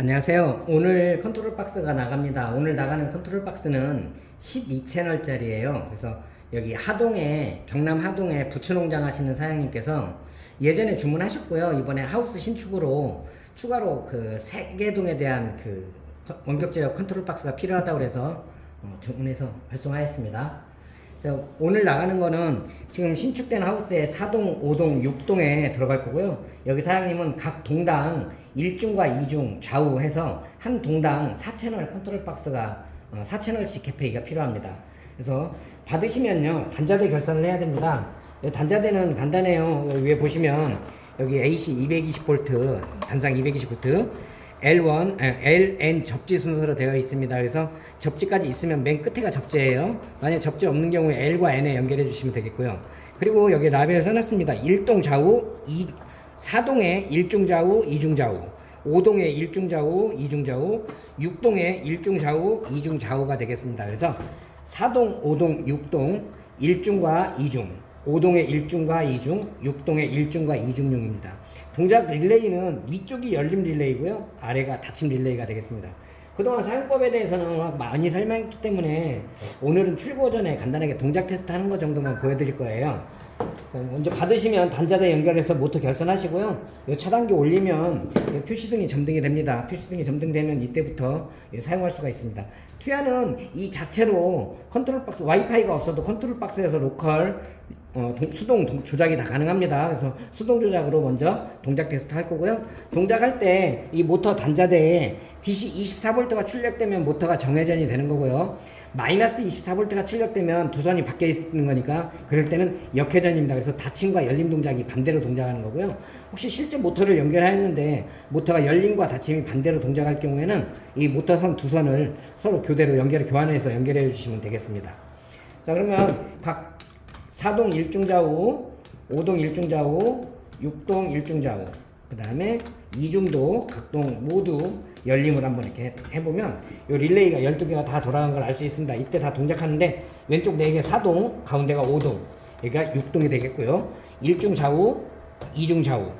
안녕하세요. 오늘 컨트롤 박스가 나갑니다. 오늘 나가는 컨트롤 박스는 12채널짜리예요. 그래서 여기 하동에 경남 하동에 부추농장 하시는 사장님께서 예전에 주문하셨고요. 이번에 하우스 신축으로 추가로 그 세계동에 대한 그 원격 제어 컨트롤 박스가 필요하다고 그래서 어, 주문해서 발송하였습니다. 자, 오늘 나가는 거는 지금 신축된 하우스에 4동, 5동, 6동에 들어갈 거고요. 여기 사장님은 각 동당 1중과 2중 좌우 해서 한 동당 4채널 컨트롤 박스가 어, 4채널씩 개폐기가 필요합니다. 그래서 받으시면요. 단자대 결산을 해야 됩니다. 이 단자대는 간단해요. 위에 보시면 여기 AC 220V 단상 220V L1, 아, LN 접지 순서로 되어 있습니다. 그래서 접지까지 있으면 맨 끝에가 접지예요. 만약 접지 없는 경우에 L과 N에 연결해 주시면 되겠고요. 그리고 여기 라벨 써놨습니다. 1동 좌우, 2, 4동에 1중 좌우, 2중 좌우, 5동에 1중 좌우, 2중 좌우, 6동에 1중 좌우, 2중 좌우가 되겠습니다. 그래서 4동, 5동, 6동, 1중과 2중, 5동의 1중과 2중, 6동의 1중과 2중용입니다. 동작 릴레이는 위쪽이 열림 릴레이고요. 아래가 닫힘 릴레이가 되겠습니다. 그동안 사용법에 대해서는 막 많이 설명했기 때문에 오늘은 출고 전에 간단하게 동작 테스트 하는 것 정도만 보여드릴 거예요. 먼저 받으시면 단자대 연결해서 모터 결선하시고요. 이 차단기 올리면 이 표시등이 점등이 됩니다. 표시등이 점등되면 이때부터 예, 사용할 수가 있습니다. 투야는 이 자체로 컨트롤 박스 와이파이가 없어도 컨트롤 박스에서 로컬 어, 동- 수동 동- 조작이 다 가능합니다. 그래서 수동 조작으로 먼저 동작 테스트 할 거고요. 동작할 때 이 모터 단자대에 DC 24V가 출력되면 모터가 정회전이 되는 거고요. 마이너스 24V가 출력되면 두 선이 바뀌어 있는 거니까 그럴 때는 역회전입니다. 그래서 닫힘과 열림 동작이 반대로 동작하는 거고요. 혹시 실제 모터를 연결하였는데 모터가 열림과 닫힘이 반대로 동작할 경우에는 이 모터선 두 선을 서로 교대로 연결 교환해서 연결해 주시면 되겠습니다. 자 그러면 각 4동 1중 좌우, 5동 1중 좌우, 6동 1중 좌우, 그 다음에 2중도 각동 모두 열림을 한번 이렇게 해보면 이 릴레이가 12개가 다 돌아간 걸 알 수 있습니다. 이때 다 동작하는데 왼쪽 4개 4동, 가운데가 5동, 그러니까 6동이 되겠고요. 1중 좌우, 2중 좌우,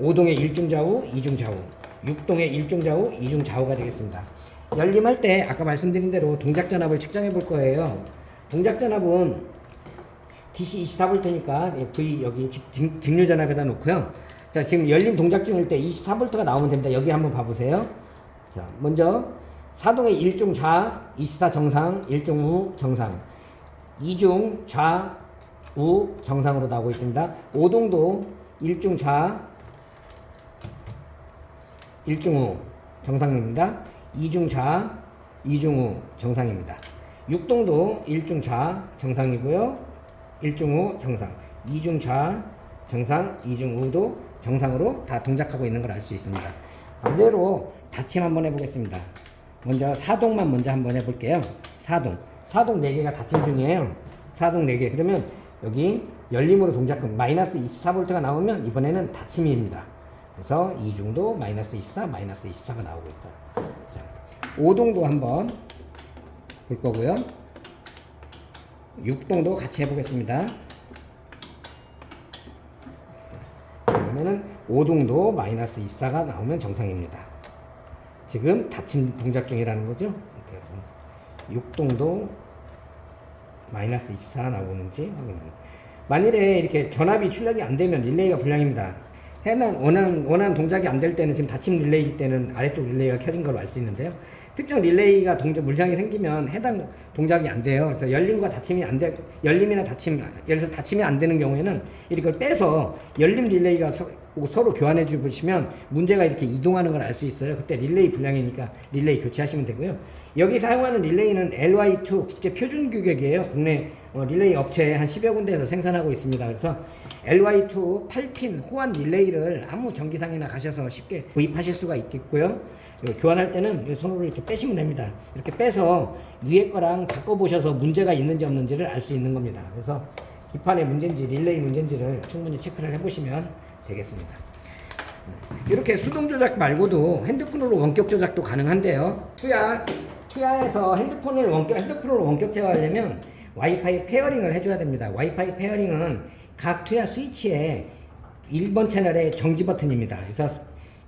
5동의 1중 좌우, 2중 좌우, 6동의 1중 좌우, 2중 좌우가 되겠습니다. 열림할 때 아까 말씀드린 대로 동작 전압을 측정해 볼 거예요. 동작 전압은 DC 24V니까 V 여기 직, 직, 직류 전압에다 놓고요. 자, 지금 열림 동작 중일 때 24V가 나오면 됩니다. 여기 한번 봐보세요. 자, 먼저 4동의 1중 좌, 24 정상, 1중 우 정상. 2중 좌, 우 정상으로 나오고 있습니다. 5동도 1중 좌, 1중 우 정상입니다. 2중 좌, 2중 우 정상입니다. 6동도 1중 좌 정상이고요. 1중 우 정상. 2중 좌 정상, 2중 우도 정상으로 다 동작하고 있는 걸 알 수 있습니다. 반대로 닫힘 한번 해보겠습니다. 먼저 사동만 먼저 한번 해볼게요. 사동. 사동 4개가 닫힘 중이에요. 사동 4개. 그러면 여기 열림으로 동작하면 마이너스 24V가 나오면 이번에는 닫힘입니다. 그래서 이중도 마이너스 24, 마이너스 24가 나오고 있다. 자, 5동도 한번 볼 거고요. 6동도 같이 해보겠습니다. 그러면은 5동도 마이너스 24가 나오면 정상입니다. 지금 닫힘 동작 중이라는 거죠. 그래서 6동도 마이너스 24가 나오는지 확인합니다. 만일에 이렇게 전압이 출력이 안 되면 릴레이가 불량입니다. 해당 원하는 원하는 동작이 안 될 때는 지금 닫힘 릴레이일 때는 아래쪽 릴레이가 켜진 걸로 알 수 있는데요. 특정 릴레이가 동작 물량이 생기면 해당 동작이 안 돼요. 그래서 열림과 닫힘이 안 돼, 열림이나 닫힘, 예를 들어서 닫힘이 안 되는 경우에는 이걸 빼서 열림 릴레이가 서, 로 교환해 주시면 문제가 이렇게 이동하는 걸 알 수 있어요. 그때 릴레이 불량이니까 릴레이 교체하시면 되고요. 여기 사용하는 릴레이는 LY2 국제 표준 규격이에요. 국내 어, 릴레이 업체 한 10여 군데에서 생산하고 있습니다. 그래서 LY2 8핀 호환 릴레이를 아무 전기상이나 가셔서 쉽게 구입하실 수가 있겠고요. 요 교환할 때는 이 손으로 이렇게 빼시면 됩니다. 이렇게 빼서 위에 거랑 바꿔보셔서 문제가 있는지 없는지를 알 수 있는 겁니다. 그래서 기판의 문제인지 릴레이 문제인지를 충분히 체크를 해보시면 되겠습니다. 이렇게 수동 조작 말고도 핸드폰으로 원격 조작도 가능한데요. 투야 투야에서 핸드폰을 원격 핸드폰으로 원격 제어하려면 와이파이 페어링을 해줘야 됩니다. 와이파이 페어링은 각 투야 스위치에 1번 채널에 정지 버튼입니다. 그래서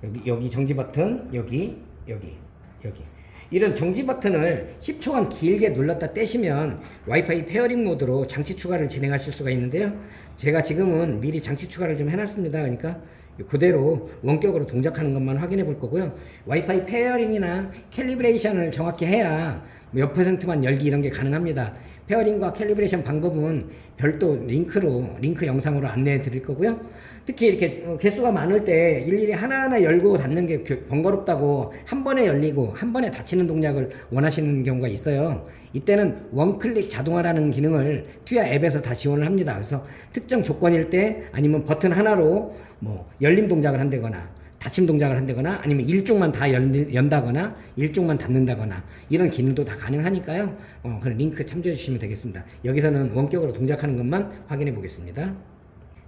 여기 여기 정지 버튼, 여기 여기 여기 이런 정지 버튼을 10초간 길게 눌렀다 떼시면 와이파이 페어링 모드로 장치 추가를 진행하실 수가 있는데요. 제가 지금은 미리 장치 추가를 좀 해놨습니다. 그러니까 그대로 원격으로 동작하는 것만 확인해 볼 거고요. 와이파이 페어링이나 캘리브레이션을 정확히 해야 몇 퍼센트만 열기 이런 게 가능합니다. 페어링과 캘리브레이션 방법은 별도 링크로 링크 영상으로 안내해 드릴 거고요. 특히 이렇게 어, 개수가 많을 때 일일이 하나하나 열고 닫는 게 그- 번거롭다고 한 번에 열리고 한 번에 닫히는 동작을 원하시는 경우가 있어요. 이때는 원클릭 자동화라는 기능을 튜야 앱에서 다 지원을 합니다. 그래서 특정 조건일 때 아니면 버튼 하나로 뭐 열림 동작을 한다거나 닫힘 동작을 한다거나 아니면 일중만 다 연, 연다거나 일중만 닫는다거나 이런 기능도 다 가능하니까요. 어, 그런 링크 참조해 주시면 되겠습니다. 여기서는 원격으로 동작하는 것만 확인해 보겠습니다.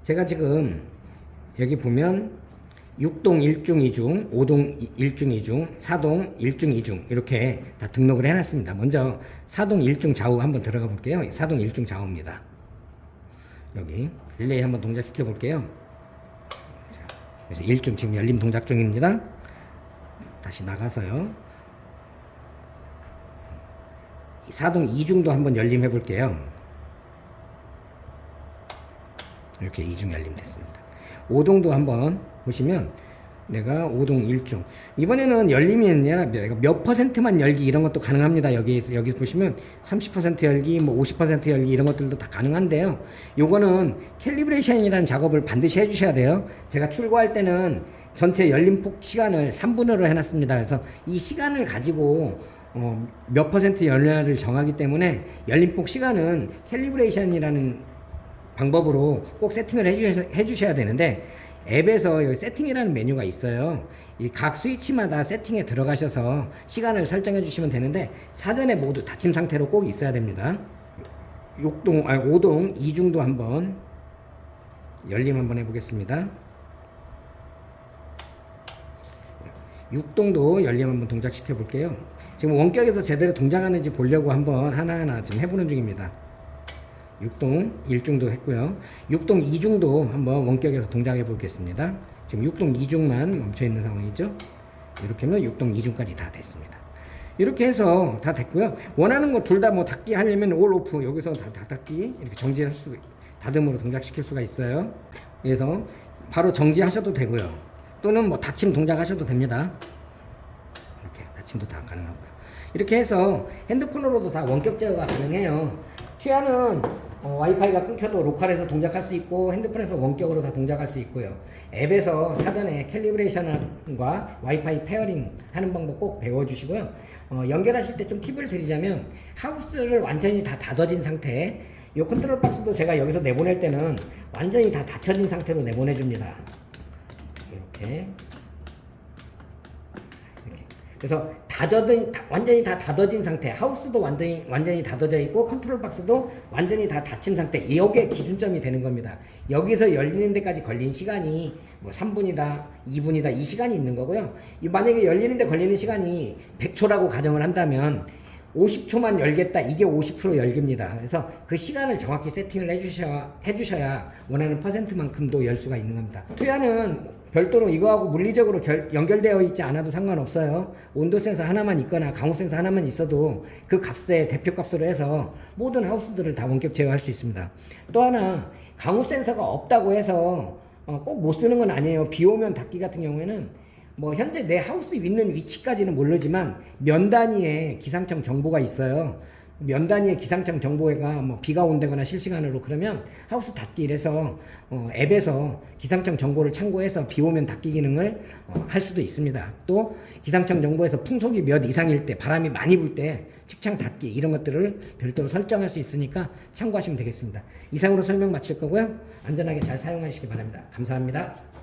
제가 지금 여기 보면 6동 1중 2중, 5동 1중 2중, 4동 1중 2중 이렇게 다 등록을 해놨습니다. 먼저 4동 1중 좌우 한번 들어가 볼게요. 4동 1중 좌우입니다. 여기 릴레이 한번 동작시켜 볼게요. 그래서 1중 지금 열림 동작 중입니다. 다시 나가서요. 4동 2중도 한번 열림 해볼게요. 이렇게 2중 열림 됐습니다. 5동도 한번 보시면 내가 5동 1중 이번에는 열림이 아니라 몇 퍼센트만 열기 이런 것도 가능합니다. 여기 여기 보시면 30% 열기 뭐 50% 열기 이런 것들도 다 가능한데요. 요거는 캘리브레이션이라는 작업을 반드시 해 주셔야 돼요. 제가 출고할 때는 전체 열림폭 시간을 3분으로 해놨습니다. 그래서 이 시간을 가지고 어, 몇 퍼센트 열량을 정하기 때문에 열림폭 시간은 캘리브레이션이라는 방법으로 꼭 세팅을 해주셔, 해주셔야 되는데 앱에서 여기 세팅이라는 메뉴가 있어요. 이 각 스위치마다 세팅에 들어가셔서 시간을 설정해 주시면 되는데 사전에 모두 닫힘 상태로 꼭 있어야 됩니다. 6동, 아니 5동, 2중도 한번 열림 한번 해보겠습니다. 6동도 열림 한번 동작시켜 볼게요. 지금 원격에서 제대로 동작하는지 보려고 한번 하나하나 지금 해보는 중입니다. 6동 1중도 했고요. 6동 2중도 한번 원격에서 동작해 보겠습니다. 지금 6동 2중만 멈춰 있는 상황이죠. 이렇게 하면 6동 2중까지 다 됐습니다. 이렇게 해서 다 됐고요. 원하는 거 둘 다 뭐 닫기 하려면 올 오프 여기서 다, 다 닫기 이렇게 정지할 수 닫음으로 동작시킬 수가 있어요. 그래서 바로 정지하셔도 되고요. 또는 뭐 닫힘 동작하셔도 됩니다. 이렇게 닫힘도 다 가능하고요. 이렇게 해서 핸드폰으로도 다 원격 제어가 가능해요. 튀아는 어, 와이파이가 끊겨도 로컬에서 동작할 수 있고 핸드폰에서 원격으로 다 동작할 수 있고요. 앱에서 사전에 캘리브레이션과 와이파이 페어링 하는 방법 꼭 배워주시고요. 어, 연결하실 때 좀 팁을 드리자면 하우스를 완전히 다 닫아진 상태 이 컨트롤 박스도 제가 여기서 내보낼 때는 완전히 다 닫혀진 상태로 내보내줍니다. 이렇게 이렇게. 그래서 닫아진 다- 완전히 다 닫아진 상태 하우스도 완전히 완전히 닫아져 있고 컨트롤 박스도 완전히 다 닫힌 상태 이게 기준점이 되는 겁니다. 여기서 열리는 데까지 걸린 시간이 뭐 3분이다 2분이다 이 시간이 있는 거고요. 이 만약에 열리는 데 걸리는 시간이 100초라고 가정을 한다면 50초만 열겠다 이게 50% 열기입니다. 그래서 그 시간을 정확히 세팅을 해주셔야 해주셔야 원하는 퍼센트만큼도 열 수가 있는 겁니다. 투야는 별도로 이거하고 물리적으로 결- 연결되어 있지 않아도 상관없어요. 온도 센서 하나만 있거나 강우 센서 하나만 있어도 그 값의 대표 값으로 해서 모든 하우스들을 다 원격 제어할 수 있습니다. 또 하나 강우 센서가 없다고 해서 어, 꼭못 쓰는 건 아니에요. 비 오면 닫기 같은 경우에는 뭐 현재 내 하우스 있는 위치까지는 모르지만 면 단위의 기상청 정보가 있어요. 면 단위의 기상청 정보가 뭐 비가 온다거나 실시간으로 그러면 하우스 닫기 이래서 어, 앱에서 기상청 정보를 참고해서 비 오면 닫기 기능을 어, 할 수도 있습니다. 또 기상청 정보에서 풍속이 몇 이상일 때 바람이 많이 불 때 측창 닫기 이런 것들을 별도로 설정할 수 있으니까 참고하시면 되겠습니다. 이상으로 설명 마칠 거고요. 안전하게 잘 사용하시기 바랍니다. 감사합니다.